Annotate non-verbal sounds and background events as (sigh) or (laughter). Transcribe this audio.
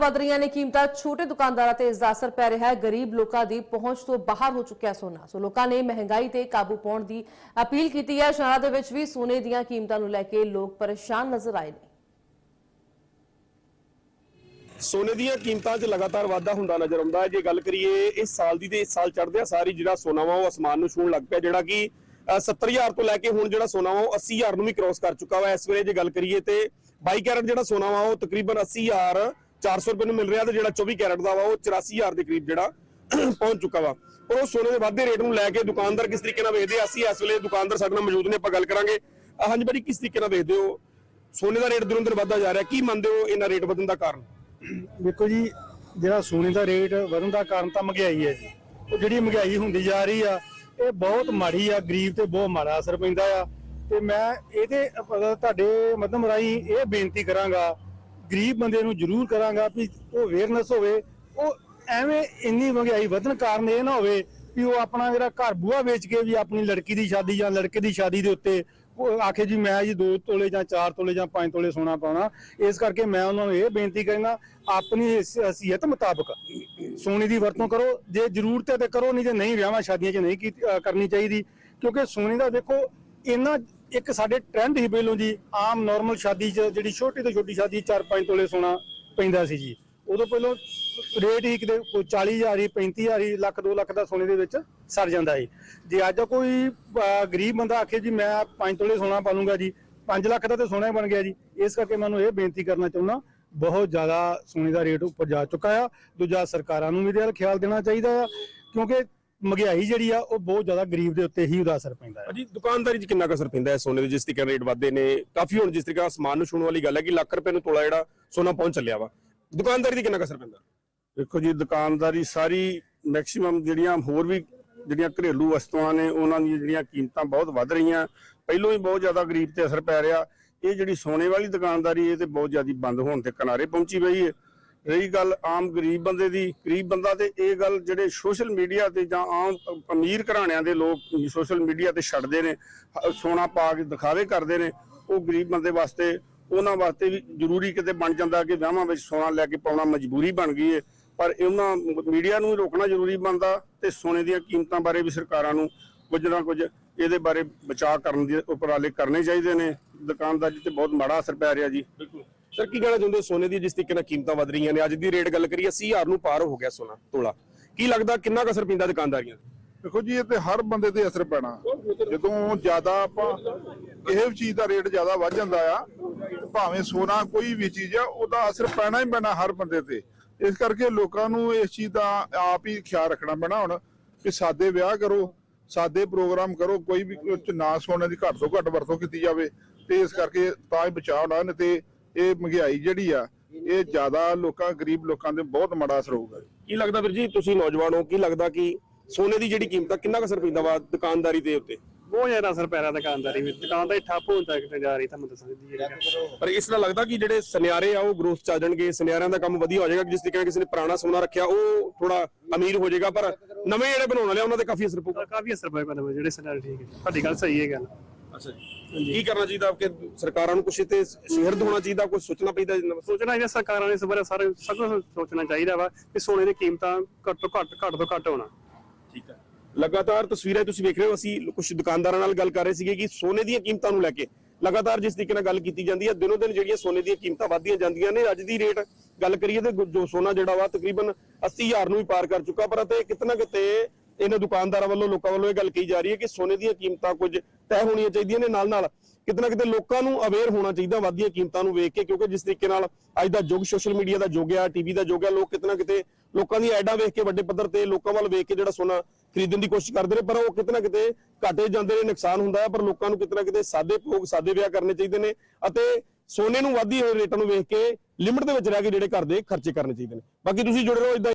ਵੱਧ ਰਹੀਆਂ ਨੇ ਕੀਮਤਾਂ। ਛੋਟੇ ਦੁਕਾਨਦਾਰਾਂ ਤੇ ਇਸ ਦਾ ਅਸਰ ਪੈ ਰਿਹਾ ਹੈ। ਗਰੀਬ ਲੋਕਾਂ ਦੀ ਪਹੁੰਚ ਤੋਂ ਬਾਹਰ ਹੋ ਚੁੱਕਿਆ ਸੋਨਾ। ਸੋ ਲੋਕਾਂ ਨੇ ਮਹਿੰਗਾਈ ਤੇ ਕਾਬੂ ਪਾਉਣ ਦੀ ਅਪੀਲ ਕੀਤੀ ਹੈ। ਸ਼ਹਿਰਾਂ ਦੇ ਵਿੱਚ ਵੀ ਸੋਨੇ ਦੀਆਂ ਕੀਮਤਾਂ ਨੂੰ ਲੈ ਕੇ ਲੋਕ ਪਰੇਸ਼ਾਨ ਨਜ਼ਰ ਆਏ ਨੇ। ਸੋਨੇ ਦੀਆਂ ਕੀਮਤਾਂ 'ਚ ਲਗਾਤਾਰ ਵਾਧਾ ਹੁੰਦਾ ਨਜ਼ਰ ਆਉਂਦਾ ਹੈ। ਜੇ ਗੱਲ ਕਰੀਏ ਇਸ ਸਾਲ ਦੀ ਤੇ ਇਸ ਸਾਲ ਚੜ੍ਹਦਿਆਂ ਸਾਰੀ ਜਿਹੜਾ ਸੋਨਾ ਵਾ ਉਹ ਅਸਮਾਨ ਨੂੰ ਛੂਹਣ ਲੱਗ ਪਿਆ ਜਿਹੜਾ ਕਿ ਅ, 70000 ਤੋਂ ਲੈ ਕੇ ਹੁਣ ਜਿਹੜਾ ਸੋਨਾ ਵਾ ਉਹ 80000 ਨੂੰ ਵੀ ਕ੍ਰੋਸ ਕਰ ਚੁੱਕਾ ਵਾ। ਇਸ ਵੇਲੇ ਜੇ ਗੱਲ ਕਰੀਏ ਤੇ 22 ਕੈਰਟ ਜਿਹੜਾ ਸੋਨਾ ਵਾ ਉਹ ਤਕਰੀਬਨ 80000 400 ਰੁਪਏ ਨੂੰ ਮਿਲ ਰਿਹਾ ਤੇ ਜਿਹੜਾ 24 ਕੈਰਟ ਦਾ ਵਾ, ਉਹ 84000 ਦੇ ਕਰੀਬ ਜਿਹੜਾ (clears throat) ਪਹੁੰਚ ਚੁੱਕਾ ਵਾ। ਉਹ ਸੋਨੇ ਦੇ ਵਾਧੇ ਰੇਟ ਨੂੰ ਲੈ ਕੇ ਦੁਕਾਨਦਾਰ ਕਿਸ ਤਰੀਕੇ ਨਾਲ ਵੇਚਦੇ ਆ? ਅਸੀਂ ਇਸ ਵੇਲੇ ਦੁਕਾਨਦਾਰ ਸਾਡੇ ਨਾਲ ਮੌਜੂਦ ਨੇ, ਆਪਾਂ ਗੱਲ ਕਰਾਂਗੇ। ਹਾਂਜੀ ਭਾਜੀ, ਕਿਸ ਤਰੀਕੇ ਨਾਲ ਵੇਚਦੇ ਹੋ? ਸੋਨੇ ਦਾ ਰੇਟ ਦਿਨੋਂ ਦਿਨ ਵੱਧਦਾ ਜਾ ਰਿਹਾ, ਕੀ ਮੰਨਦੇ ਹੋ ਇਹਨਾਂ ਰੇਟ ਵਧਣ ਦਾ ਕਾਰਨ? ਦੇਖੋ ਜੀ, ਜਿਹੜਾ ਸੋਨੇ ਦਾ ਰੇਟ ਵਧਣ ਦਾ ਕਾਰਨ ਤਾਂ ਮਹਿੰਗਾਈ ਹੈ ਜੀ। ਉਹ ਜਿਹੜੀ ਮਹਿੰਗਾਈ ਹੁੰਦੀ ਜਾ ਰਹੀ ਆ, ਇਹ ਬਹੁਤ ਮਾੜੀ ਆ, ਗਰੀਬ ਤੇ ਬਹੁਤ ਮਾੜਾ ਅਸਰ ਪੈਂਦਾ ਆ। ਤੇ ਮੈਂ ਇਹਦੇ ਤੁਹਾਡੇ ਮੱਧਮ ਰਾਹੀਂ ਇਹ ਬੇਨਤੀ ਕਰਾਂਗਾ ਗਰੀਬ ਬੰਦੇ ਨੂੰ ਜ਼ਰੂਰ ਕਰਾਂਗਾ ਵੀ ਉਹ ਅਵੇਅਰਨੈਸ ਹੋਵੇ, ਉਹ ਐਵੇਂ ਇੰਨੀ ਮਹਿੰਗਾਈ ਵਧਣ ਕਾਰਨ ਇਹ ਨਾ ਹੋਵੇ ਵੀ ਉਹ ਆਪਣਾ ਜਿਹੜਾ ਘਰ ਬੂਹਾ ਵੇਚ ਕੇ ਵੀ ਆਪਣੀ ਲੜਕੀ ਦੀ ਸ਼ਾਦੀ ਜਾਂ ਲੜਕੇ ਦੀ ਸ਼ਾਦੀ ਦੇ ਉੱਤੇ ਉਹ ਆਖੇ ਜੀ ਮੈਂ ਜੀ 2 ਤੋਲੇ ਜਾਂ 4 ਤੋਲੇ ਜਾਂ 5 ਤੋਲੇ ਸੋਨਾ ਪਾਉਣਾ, ਇਸ ਕਰਕੇ ਮੈਂ ਉਹਨਾਂ ਨੂੰ ਇਹ ਬੇਨਤੀ ਕਰਨਾ, ਆਪਣੀ ਹਸ- ਹਸੀਅਤ ਮੁਤਾਬਕ ਸੋਨੇ ਦੀ ਵਰਤੋਂ ਕਰੋ, ਜੇ ਜ਼ਰੂਰਤ ਹੈ ਤੇ ਕਰੋ, ਨਹੀਂ ਤੇ ਨਹੀਂ ਵਿਆਹਾਂ ਸ਼ਾਦੀਆਂ 'ਚ ਨਹੀਂ ਕੀਤੀ- ਕਰਨੀ ਚਾਹੀਦੀ, ਕਿਉਂਕਿ ਸੋਨੇ ਦਾ ਦੇਖੋ ਇੰਨਾ ਇੱਕ ਸਾਡੇ ਟ੍ਰੈਂਡ ਹੀ ਪਹਿਲੋਂ ਜੀ, ਆਮ ਨਾਰਮਲ ਸ਼ਾਦੀ 'ਚ ਜਿਹੜੀ ਛੋਟੀ ਤੋਂ ਛੋਟੀ ਸ਼ਾਦੀ 4-5 ਤੋਲੇ ਸੋਨਾ ਪੈਂਦਾ ਸੀ ਜੀ। ਉਦੋਂ ਪਹਿਲਾਂ ਰੇਟ ਹੀ ਕਿਤੇ ਕੋਈ 40000 ਹੀ 35000 ਹੀ, ਲੱਖ 2 ਲੱਖ ਦਾ ਸੋਨੇ ਦੇ ਵਿੱਚ ਸਰ ਜਾਂਦਾ ਹੈ ਜੇ ਅੱਜ ਕੋਈ ਗਰੀਬ ਬੰਦਾ ਆਖੇ ਜੀ, ਮੈਂ 5 ਤੋਲੇ ਸੋਨਾ ਪਾ ਲੂੰਗਾ ਜੀ 5 ਲੱਖ ਦਾ ਤੇ ਸੋਨਾ ਹੀ ਬਣ ਗਿਆ ਜੀ। ਇਸ ਕਰਕੇ ਮੈਨੂੰ ਇਹ ਬੇਨਤੀ ਕਰਨਾ ਚਾਹੁੰਦਾ, ਬਹੁਤ ਜ਼ਿਆਦਾ ਸੋਨੇ ਦਾ ਰੇਟ ਉੱਪਰ ਜਾ ਚੁੱਕਾ ਆ। ਦੂਜਾ ਸਰਕਾਰਾਂ ਨੂੰ ਵੀ ਇਹਦਾ ਖਿਆਲ ਦੇਣਾ ਚਾਹੀਦਾ ਆ, ਕਿਉਂਕਿ ਮਹਿੰਗਾਈ ਜਿਹੜੀ ਆ ਉਹ ਬਹੁਤ ਜ਼ਿਆਦਾ ਗਰੀਬ ਦੇ ਉੱਤੇ ਹੀ ਉਹਦਾ ਅਸਰ ਪੈਂਦਾ ਹੈ। ਜੀ ਦੁਕਾਨਦਾਰੀ 'ਚ ਕਿੰਨਾ ਅਸਰ ਪੈਂਦਾ ਹੈ? ਸੋਨੇ ਦੇ ਜਿਸ ਤਰੀਕੇ ਨਾਲ ਰੇਟ ਵਧਦੇ ਨੇ ਕਾਫੀ ਹੁਣ ਜਿਸ ਤਰੀਕੇ ਨਾਲ ਸਮਾਨ ਨੂੰ ਛੂਣ ਵਾਲੀ ਗੱਲ ਹੈ ਕਿ ਲੱਖ ਰੁਪਏ ਨੂੰ ਤੋਲਾ ਜਿਹੜਾ ਸੋਨਾ ਪਹੁੰਚ ਚੱਲਿਆ ਵਾ। ਦੁਕਾਨਦਾਰੀ ਦੀ ਕਿੰਨਾ ਅਸਰ ਪੈਂਦਾ? ਦੇਖੋ ਜੀ ਦੁਕਾਨਦਾਰੀ ਸਾਰੀ ਮੈਕਸਿਮਮ ਜਿਹੜੀਆਂ ਹੋਰ ਵੀ ਜਿਹੜੀਆਂ ਘਰੇਲੂ ਵਸਤੂਆਂ ਨੇ ਉਹਨਾਂ ਦੀਆਂ ਜਿਹੜੀਆਂ ਕੀਮਤਾਂ ਬਹੁਤ ਵੱਧ ਰਹੀਆਂ। ਪਹਿਲੋਂ ਹੀ ਬਹੁਤ ਜ਼ਿਆਦਾ ਗਰੀਬ ਤੇ ਅਸਰ ਪੈ ਰਿਹਾ। ਇਹ ਜਿਹੜੀ ਸੋਨੇ ਵਾਲੀ ਦੁਕਾਨਦਾਰੀ ਇਹ ਤੇ ਬਹੁਤ ਜ਼ਿਆਦਾ ਬੰਦ ਹੋਣ ਤੇ ਕਿਨਾਰੇ ਪਹੁੰਚੀ ਪਈ ਹੈ। ਰਹੀ ਗੱਲ ਆਮ ਗਰੀਬ ਬੰਦੇ ਦੀ, ਗਰੀਬ ਬੰਦਾ ਤੇ ਇਹ ਗੱਲ ਜਿਹੜੇ ਸੋਸ਼ਲ ਮੀਡੀਆ ਤੇ ਜਾਂ ਆਮ ਅਮੀਰ ਘਰਾਣਿਆਂ ਦੇ ਲੋਕ ਸੋਸ਼ਲ ਮੀਡੀਆ ਤੇ ਛੱਡਦੇ ਨੇ ਸੋਨਾ ਪਾ ਕੇ ਦਿਖਾਵੇ ਕਰਦੇ ਨੇ, ਉਹ ਗਰੀਬ ਬੰਦੇ ਵਾਸਤੇ, ਉਹਨਾਂ ਵਾਸਤੇ ਵੀ ਜ਼ਰੂਰੀ ਕਿਤੇ ਬਣ ਜਾਂਦਾ ਕਿ ਵਿਆਹਾਂ ਵਿੱਚ ਸੋਨਾ ਲੈ ਕੇ ਪਾਉਣਾ ਮਜਬੂਰੀ ਬਣ ਗਈ ਹੈ ਪਰ ਇਹਨਾਂ ਮੀਡੀਆ ਨੂੰ ਵੀ ਰੋਕਣਾ ਜ਼ਰੂਰੀ ਬਣਦਾ ਤੇ ਸੋਨੇ ਦੀਆਂ ਕੀਮਤਾਂ ਬਾਰੇ ਵੀ ਸਰਕਾਰਾਂ ਨੂੰ ਕੁਝ ਨਾ ਕੁਝ ਇਹਦੇ ਬਾਰੇ ਬਚਾਅ ਕਰਨ ਦੇ ਉਪਰਾਲੇ ਕਰਨੇ ਚਾਹੀਦੇ ਨੇ। ਦੁਕਾਨਦਾਰੀ ਤੇ ਬਹੁਤ ਮਾੜਾ ਅਸਰ ਪੈ ਰਿਹਾ ਜੀ। ਬਿਲਕੁਲ। ਸਰ ਕੀ ਕਹਿਣਾ ਚਾਹੁੰਦੇ ਹੋ ਸੋਨੇ ਦੀ, ਜਿਸ ਤਰੀਕੇ ਨਾਲ ਕੀਮਤਾਂ ਵਧ ਰਹੀਆਂ ਨੇ। ਅੱਜ ਦੀ ਰੇਟ ਗੱਲ ਕਰੀਏ 80000 ਨੂੰ ਪਾਰ ਹੋ ਗਿਆ ਸੋਨਾ ਤੋਲਾ। ਕੀ ਲੱਗਦਾ, ਕਿੰਨਾ ਕੁ ਅਸਰ ਪੈਂਦਾ ਦੁਕਾਨਦਾਰੀਆਂ ਤੇ? ਦੇਖੋ ਜੀ, ਇਹ ਤੇ ਹਰ ਬੰਦੇ ਤੇ ਅਸਰ ਪੈਣਾ। ਜਦੋਂ ਜ਼ਿਆਦਾ ਆਪਾਂ ਕਿਸੇ ਵੀ ਚੀਜ਼ ਦਾ ਰੇਟ ਜ਼ਿਆਦਾ ਵੱਧ ਜਾਂਦਾ ਆ, ਭਾਵੇਂ ਸੋਨਾ ਕੋਈ ਵੀ ਚੀਜ਼ ਆ, ਉਹਦਾ ਅਸਰ ਪੈਣਾ ਹੀ ਪੈਣਾ ਹਰ ਬੰਦੇ ਤੇ। ਇਸ ਕਰਕੇ ਲੋਕਾਂ ਨੂੰ ਇਸ ਚੀਜ਼ ਦਾ ਆਪ ਹੀ ਖਿਆਲ ਰੱਖਣਾ ਪੈਣਾ ਹੁਣ ਕਿ ਸਾਦੇ ਵਿਆਹ ਕਰੋ, ਸਾਦੇ ਪ੍ਰੋਗਰਾਮ ਕਰੋ, ਕੋਈ ਵੀ ਉਹ 'ਚ ਨਾ ਸੋਨੇ ਦੀ ਘੱਟ ਤੋਂ ਘੱਟ ਵਰਤੋਂ ਕੀਤੀ ਜਾਵੇ, ਤੇ ਇਸ ਕਰਕੇ ਤਾਂ ਹੀ ਬਚਾਅ ਹੋਣਾ। ਨਹੀਂ ਤੇ ਇਹ ਮਹਿੰਗਾਈ ਜਿਹੜੀ ਆ ਇਹ ਜ਼ਿਆਦਾ ਲੋਕਾਂ ਗਰੀਬ ਲੋਕਾਂ ਤੇ ਬਹੁਤ ਮਾੜਾ ਅਸਰ ਹੋਊਗਾ। ਕੀ ਲੱਗਦਾ ਵੀਰ ਜੀ ਤੁਸੀਂ ਨੌਜਵਾਨ ਹੋ ਕੀ ਲੱਗਦਾ ਕਿ ਸੋਨੇ ਦੀ ਜਿਹੜੀ ਕੀਮਤ ਆ ਕਿੰਨਾ ਕੁ ਅਸਰ ਪੈਂਦਾ ਵਾ ਦੁਕਾਨਦਾਰੀ ਦੇ ਉੱਤੇ? ਬਹੁਤ ਜ਼ਿਆਦਾ ਅਸਰ ਪੈ ਰਿਹਾ ਦੁਕਾਨਦਾਰੀ ਵਿੱਚ। ਦੁਕਾਨ ਤਾਂ ਠੱਪ ਹੋਣ ਤੱਕ ਜਾ ਰਹੀ ਤੁਹਾਨੂੰ ਦੱਸਾਂ ਦੀ ਜਿਹੜੀ ਪਰ ਇਸ ਨਾਲ ਲੱਗਦਾ ਕਿ ਜਿਹੜੇ ਸੁਨਿਆਰੇ ਆ ਉਹ ਗਰੋਥ ਚ ਆ ਜਾਣਗੇ ਸੁਨਿਆਰਿਆਂ ਦਾ ਕੰਮ ਵਧੀਆ ਹੋ ਜਾਏਗਾ ਜਿਸ ਤਰੀਕੇ ਨਾਲ ਕਿਸੇ ਨੇ ਪੁਰਾਣਾ ਸੋਨਾ ਰੱਖਿਆ ਉਹ ਥੋੜਾ ਅਮੀਰ ਹੋ ਜਾਏਗਾ ਪਰ ਨਵੇਂ ਜਿਹੜੇ ਬਣਾਉਣ ਵਾਲੇ ਉਹਨਾਂ ਤੇ ਕਾਫੀ ਅਸਰ ਪਊਗਾ ਕਾਫੀ ਅਸਰ ਪਰ ਜਿਹੜੇ ਸਨੈਲ ਠੀਕ ਹੈ ਤੁਹਾਡੀ ਗੱਲ ਸਹੀ ਹੈ ਗੱਲ। ਅੱਛਾ ਜੀ। ਕੀ ਕਰਨਾ ਚਾਹੀਦਾ ਕਿ ਸਰਕਾਰਾਂ ਨੂੰ ਕੁਛ ਤੇ ਸ਼ਹਿਰਦ ਹੋਣਾ ਚਾਹੀਦਾ ਕੁਝ ਸੋਚਣਾ ਚਾਹੀਦਾ ਸੋਚਣਾ ਚਾਹੀਦਾ ਸਰਕਾਰਾਂ ਨੇ ਇਸ ਬਾਰੇ ਸਾਰੇ ਸਭ ਕੁਝ ਸੋਚਣਾ ਚਾਹੀਦਾ ਵਾ ਕਿ ਸੋਨੇ ਦੀ ਕੀਮਤਾਂ ਘੱਟ ਤੋਂ ਘੱਟ ਘੱਟ ਤੋਂ ਘੱਟ ਹੋਣਾ। ਠੀਕ ਹੈ। ਲਗਾਤਾਰ ਤਸਵੀਰਾਂ ਤੁਸੀਂ ਵੇਖ ਰਹੇ ਹੋ ਅਸੀਂ ਕੁਝ ਦੁਕਾਨਦਾਰਾਂ ਨਾਲ ਗੱਲ ਕਰ ਰਹੇ ਸੀਗੇ ਕਿ ਸੋਨੇ ਦੀਆਂ ਕੀਮਤਾਂ ਨੂੰ ਲੈ ਕੇ। ਲਗਾਤਾਰ ਜਿਸ ਤਰੀਕੇ ਨਾਲ ਗੱਲ ਕੀਤੀ ਜਾਂਦੀ ਹੈ ਦਿਨੋ ਦਿਨ ਜਿਹੜੀਆਂ ਸੋਨੇ ਦੀਆਂ ਕੀਮਤਾਂ ਵਧਦੀਆਂ ਜਾਂਦੀਆਂ ਨੇ ਅੱਜ ਦੀ ਰੇਟ ਗੱਲ ਕਰੀਏ ਤੇ ਗੁ- ਜੋ ਸੋਨਾ ਜਿਹੜਾ ਵਾ ਤਕਰੀਬਨ 80000 ਨੂੰ ਵੀ ਪਾਰ ਕਰ ਚੁੱਕਾ ਪਰ ਅਤੇ ਕਿਤਨਾ ਕਿਤੇ ਇਹਨਾਂ ਦੁਕਾਨਦਾਰਾਂ ਵੱਲੋਂ, ਲੋਕਾਂ ਵੱਲੋਂ ਇਹ ਗੱਲ ਕਹੀ ਜਾ ਰਹੀ ਹੈ ਕਿ ਸੋਨੇ ਦੀਆਂ ਕੀਮਤਾਂ ਕੁਝ ਤੈਅ ਹੋਣੀਆਂ ਚਾਹੀਦੀਆਂ ਨੇ। ਨਾਲ ਨਾਲ ਕਿਤਨਾ ਕਿਤੇ ਲੋਕਾਂ ਨੂੰ ਅਵੇਅਰ ਹੋਣਾ ਚਾਹੀਦਾ ਵੱਧਦੀਆਂ ਕੀਮਤਾਂ ਨੂੰ ਵੇਖ ਕੇ, ਕਿਉਂਕਿ ਜਿਸ ਤਰੀਕੇ ਨਾਲ ਅੱਜ ਦਾ ਯੁੱਗ ਸੋਸ਼ਲ ਮੀਡੀਆ ਦਾ ਯੁੱਗ ਆ ਟੀਵੀ ਦਾ ਯੁੱਗ ਆ, ਲੋਕ ਕਿਤਨਾ ਕਿਤੇ ਲੋਕਾਂ ਦੀ ਐਡਾਂ ਵੇਖ ਕੇ ਵੱਡੇ ਪੱਧਰ ਤੇ ਲੋਕਾਂ ਵੱਲ ਵੇਖ ਕੇ ਜਿਹੜਾ ਸੋਨਾ ਖਰੀਦਣ ਦੀ ਕੋਸ਼ਿਸ਼ ਕਰਦੇ ਨੇ, ਪਰ ਉਹ ਕਿਤਨਾ ਕਿਤੇ ਘਾਟੇ ਜਾਂਦੇ ਨੇ, ਨੁਕਸਾਨ ਹੁੰਦਾ ਹੈ, ਪਰ ਲੋਕਾਂ ਨੂੰ ਕਿਤਨਾ ਕਿਤੇ ਸਾਦੇ ਭੋਗ, ਸਾਦੇ ਵਿਆਹ ਕਰਨੇ ਚਾਹੀਦੇ ਨੇ ਅਤੇ ਸੋਨੇ ਨੂੰ ਵਧਦੀ ਹੋਏ ਰੇਟਾਂ ਨੂੰ ਵੇਖ ਕੇ ਲਿਮਿਟ ਦੇ ਵਿੱਚ ਰਹਿ ਕੇ ਜਿਹੜੇ ਘਰ ਦੇ ਖਰਚੇ ਕਰਨੇ ਚਾਹੀਦੇ ਨੇ। ਬਾਕੀ ਤੁਸੀਂ ਜੁੜੇ ਰਹੋ ਇਦਾਂ